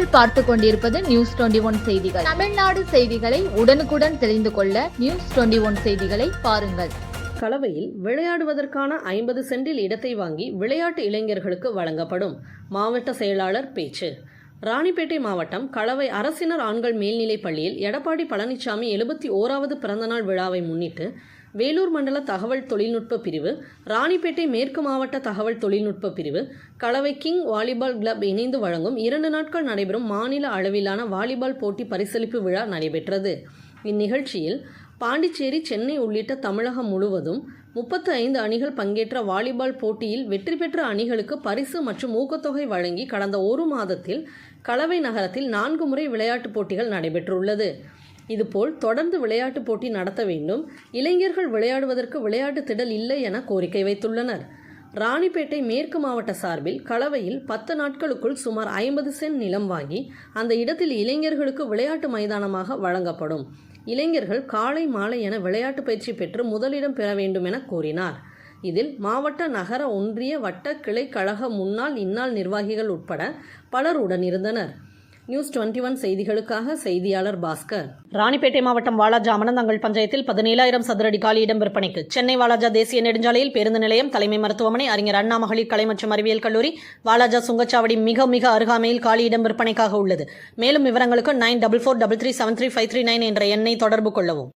நீங்கள் பார்த்து கொண்டிருப்பது நியூஸ் டுவெண்டி ஒன் செய்திகள். தமிழ்நாடு செய்திகளை உடனுக்குடன் தெரிந்து கொள்ள நியூஸ் டுவெண்டி ஒன் செய்திகளை பாருங்கள். கலவையில் விளையாடுவதற்கான ஐம்பது சென்டில் இடத்தை வாங்கி விளையாட்டு இளைஞர்களுக்கு வழங்கப்படும். மாவட்ட செயலாளர் பேச்சு. ராணிப்பேட்டை மாவட்டம் கலவை அரசினர் ஆண்கள் மேல்நிலைப் பள்ளியில் எடப்பாடி பழனிசாமி எழுபத்தி ஓராவது பிறந்தநாள் விழாவை முன்னிட்டு வேலூர் மண்டல தகவல் தொழில்நுட்ப பிரிவு ராணிப்பேட்டை மேற்கு மாவட்ட தகவல் தொழில்நுட்ப பிரிவு கலவை கிங் வாலிபால் கிளப் இணைந்து வழங்கும் இரண்டு நாட்கள் நடைபெறும் மாநில அளவிலான வாலிபால் போட்டி பரிசளிப்பு விழா நடைபெற்றது. இந்நிகழ்ச்சியில் பாண்டிச்சேரி சென்னை உள்ளிட்ட தமிழகம் முழுவதும் முப்பத்து ஐந்து அணிகள் பங்கேற்ற வாலிபால் போட்டியில் வெற்றி பெற்ற அணிகளுக்கு பரிசு மற்றும் ஊக்கத்தொகை வழங்கி கடந்த ஒரு மாதத்தில் கலவை நகரத்தில் நான்கு முறை விளையாட்டுப் போட்டிகள் நடைபெற்றுள்ளது. இதுபோல் தொடர்ந்து விளையாட்டுப் போட்டி நடத்த வேண்டும். இளைஞர்கள் விளையாடுவதற்கு விளையாட்டு திடல் இல்லை என கோரிக்கை வைத்துள்ளனர். ராணிப்பேட்டை மேற்கு மாவட்ட சார்பில் கலவையில் பத்து நாட்களுக்குள் சுமார் ஐம்பது சென்ட் நிலம் வாங்கி அந்த இடத்தில் இளைஞர்களுக்கு விளையாட்டு மைதானமாக வழங்கப்படும். இளைஞர்கள் காலை மாலை என விளையாட்டு பயிற்சி பெற்று முதலிடம் பெற வேண்டும் என கூறினார் இதில் மாவட்ட நகர ஒன்றிய வட்ட கிளை கழக முன்னாள் இந்நாள் நிர்வாகிகள் உட்பட பலர் உடனிருந்தனர். நியூஸ் டுவெண்ட்டி ஒன் செய்திகளுக்காக செய்தியாளர் பாஸ்கர். ராணிப்பேட்டை மாவட்டம் வாலாஜா அமனந்தங்கள் பஞ்சாயத்தில் பதினேழாயிரம் சதுரடி காலி இடம் விற்பனைக்கு. சென்னை வாலாஜா தேசிய நெடுஞ்சாலையில் பேருந்து நிலையம் தலைமை மருத்துவமனை அறிஞர் அண்ணா மகளிர் கலை மற்றும் அறிவியல் கல்லூரி வாலாஜா சுங்கச்சாவடி மிக மிக அருகாமையில் காலி இடம் விற்பனைக்காக உள்ளது. மேலும் விவரங்களுக்கு nine double four double three seven three five three nine என்ற எண்ணை தொடர்பு கொள்ளவும்.